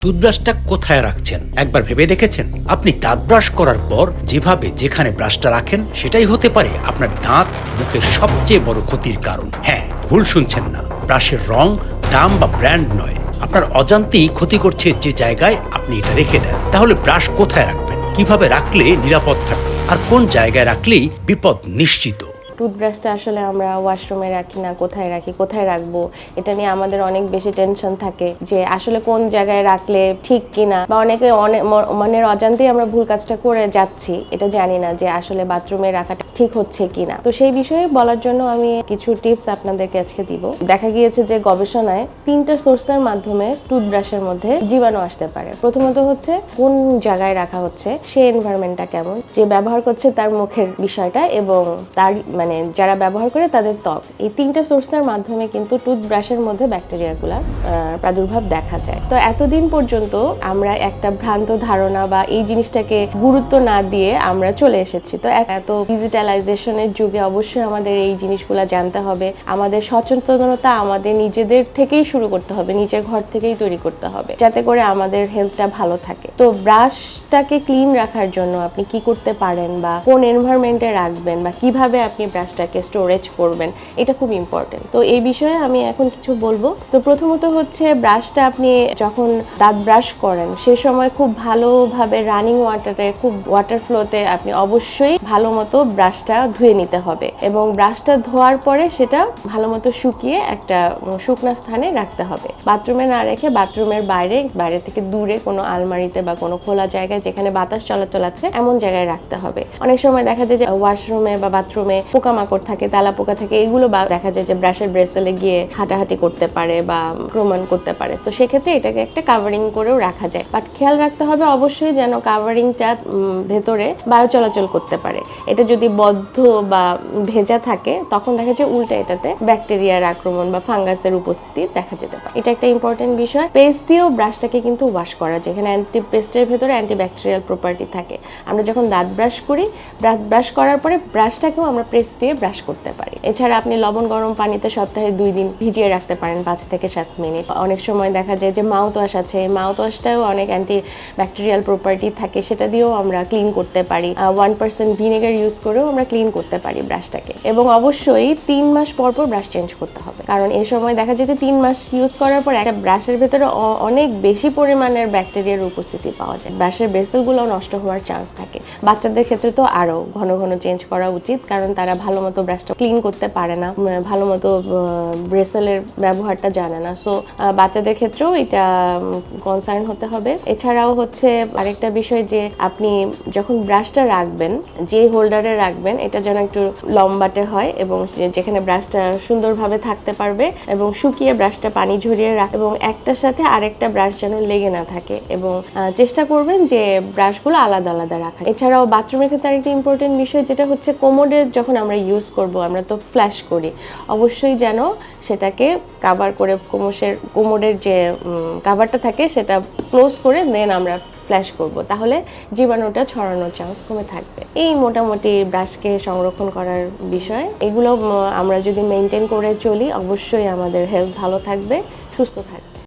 টুথব্রাশটা কোথায় রাখছেন? একবার ভেবে দেখেছেন? আপনি দাঁত ব্রাশ করার পর যেভাবে যেখানে ব্রাশটা রাখেন, সেটাই হতে পারে আপনার দাঁত মুখের সবচেয়ে বড় ক্ষতির কারণ। হ্যাঁ ভুল শুনছেন না। ব্রাশের রং, দাম বা ব্র্যান্ড নয়। আপনার অজান্তেই ক্ষতি করছে যে জায়গায় আপনি এটা রেখে দেন। তাহলে ব্রাশ কোথায় রাখবেন? কীভাবে রাখলে নিরাপদ থাকবে? আর কোন জায়গায় রাখলেই বিপদ নিশ্চিত? টুথব্রাশটা আসলে আমরা ওয়াশরুমে রাখি না, কোথায় রাখি, কোথায় রাখব, এটা নিয়ে আমাদের অনেক বেশি টেনশন থাকে যে আসলে কোন জায়গায় রাখলে ঠিক কিনা বা অনেকে অনেক মনের অজান্তেই আমরা ভুল কাজটা করে যাচ্ছি, এটা জানি না যে আসলে বাথরুমে রাখাটা ঠিক হচ্ছে কিনা। তো সেই বিষয়ে বলার জন্য আমি কিছু টিপস আপনাদেরকে আজকে দিব। দেখা গিয়েছে যে গবেষণায় তিনটা সোর্সের মাধ্যমে টুথব্রাশের মধ্যে জীবাণু আসতে পারে। প্রথমত হচ্ছে, কোন জায়গায় রাখা হচ্ছে সেই এনভায়রনমেন্টটা কেমন, যে ব্যবহার করছে তার মুখের বিষয়টা এবং তার মানে যারা ব্যবহার করে তাদের ত্বক। এই তিনটা সোর্সের মাধ্যমে কিন্তু টুথব্রাশের মধ্যে ব্যাকটেরিয়াগুলার প্রাদুর্ভাব দেখা যায়। তো এতদিন পর্যন্ত আমরা একটা ভ্রান্ত ধারণা বা এই জিনিসটাকে গুরুত্ব না দিয়ে আমরা চলে এসেছি। তো এত ডিজিটালাইজেশনের যুগে অবশ্যই আমাদের এই জিনিসগুলো জানতে হবে। আমাদের সচেতনতা আমাদের নিজেদের থেকেই শুরু করতে হবে, নিজের ঘর থেকেই তৈরি করতে হবে, যাতে করে আমাদের হেলথটা ভালো থাকে। তো ব্রাশটাকে ক্লিন রাখার জন্য আপনি কি করতে পারেন বা কোন এনভায়রনমেন্টে রাখবেন বা কীভাবে আপনি ব্রাশটাকে স্টোরেজ করবেন, এটা খুব ইম্পর্টেন্ট তো এই বিষয়ে আমি এখন কিছু বলব। তো প্রথমত হচ্ছে ব্রাশটা আপনি যখন দাঁত ব্রাশ করেন, সে সময় খুব ভালোভাবে রানিং ওয়াটারে খুব ওয়াটার ফ্লোতে আপনি অবশ্যই ভালো মতো ব্রাশটা ধুয়ে নিতে হবে এবং ব্রাশটা ধোয়ার পরে সেটা ভালো মতো শুকিয়ে একটা শুকনা স্থানে রাখতে হবে। বাথরুমে না রেখে বাথরুমের বাইরে বাইরে থেকে দূরে কোনো আলমারিতে বা কোনো খোলা জায়গায় যেখানে বাতাস চলাচল আছে, এমন জায়গায় রাখতে হবে। অনেক সময় দেখা যায় যে ওয়াশরুমে বা বাথরুমে পোকামাকড় থাকে তালা পোকা থাকে, এগুলো দেখা যায় যে ব্রাশের ব্রেসেলে গিয়ে হাঁটাহাঁটি করতে পারে বা আক্রমণ করতে পারে। তো সেক্ষেত্রে এটাকে একটা কাভারিং করেও রাখা যায়। বাট খেয়াল রাখতে হবে অবশ্যই যেন কাভারিংটা ভেতরে বায়ু চলাচল করতে পারে। এটা যদি বদ্ধ বা ভেজা থাকে, তখন দেখা যায় উল্টা এটাতে ব্যাকটেরিয়ার আক্রমণ বা ফাঙ্গাসের উপস্থিতি দেখা যেতে পারে। এটা একটা ইম্পর্টেন্ট বিষয়। পেস্ট দিয়েও ব্রাশটাকে কিন্তু ওয়াশ করা যায়। এখানে অ্যান্টি পেস্টের ভেতরে অ্যান্টি ব্যাকটেরিয়াল প্রপার্টি থাকে। আমরা যখন দাঁত ব্রাশ করি, দাঁত ব্রাশ করার পরে ব্রাশটাকেও আমরা পেস্ট দিয়ে ব্রাশ করতে পারি। এছাড়া আপনি লবণ গরম পানিতে সপ্তাহে দুই দিন ভিজিয়ে রাখতে পারেন, পাঁচ থেকে সাত মিনিট। অনেক সময় দেখা যায় যে মাউথ ওয়াশ আছে মাউথ ওয়াশটাও অনেক অ্যান্টি ব্যাকটেরিয়াল প্রপার্টি থাকে। সেটা দিয়েও আমরা ক্লিন করতে পারি। ওয়ান পার্সেন্ট ভিনেগার ইউজ করেও আমরা ক্লিন করতে পারি ব্রাশটাকে এবং অবশ্যই তিন মাস পর পর ব্রাশ চেঞ্জ করতে হবে। কারণ এই সময় দেখা যায় যে তিন মাস ইউজ করার পর একটা ব্রাশের ভেতরে অনেক বেশি পরিমাণের ব্যাকটেরিয়ার উপস্থিতি পাওয়া যায়। ব্রাশের বেসেলগুলো নষ্ট হওয়ার চান্স থাকে। বাচ্চাদের ক্ষেত্রে তো আরও ঘন ঘন চেঞ্জ করা উচিত, কারণ তারা ভালো মতো ব্রাশটা ক্লিন করতে পারে না ভালো মতো ব্রেসেলের ব্যবহারটা জানে না। সো বাচ্চাদের ক্ষেত্রেও এটা কনসার্ন হতে হবে। এছাড়াও হচ্ছে আরেকটা বিষয় যে আপনি যখন ব্রাশটা রাখবেন, যে হোল্ডারে রাখবেন এটা যেন একটু লম্বাটে হয় এবং যেখানে ব্রাশটা সুন্দরভাবে থাকতে পারবে এবং শুকিয়ে ব্রাশটা পানি ঝরিয়ে রাখ এবং একটার সাথে আরেকটা ব্রাশ যেন লেগে না থাকে এবং চেষ্টা করবেন যে ব্রাশগুলো আলাদা আলাদা রাখা এছাড়াও বাথরুমের ক্ষেত্রে আরেকটা ইম্পর্টেন্ট বিষয় যেটা হচ্ছে কোমোডে যখন আমরা ইউজ করব, আমরা তো ফ্ল্যাশ করি, অবশ্যই যেন সেটাকে কাভার করে কোমোসের কোমোডের যে কাভারটা থাকে সেটা ক্লোজ করে দেন আমরা ফ্ল্যাশ করব, তাহলে জীবাণুটা ছড়ানোর চান্স কমে থাকবে। এই মোটামুটি ব্রাশকে সংরক্ষণ করার বিষয়। এগুলো আমরা যদি মেনটেন করে চলি, অবশ্যই আমাদের হেলথ ভালো থাকবে, সুস্থ থাকবে।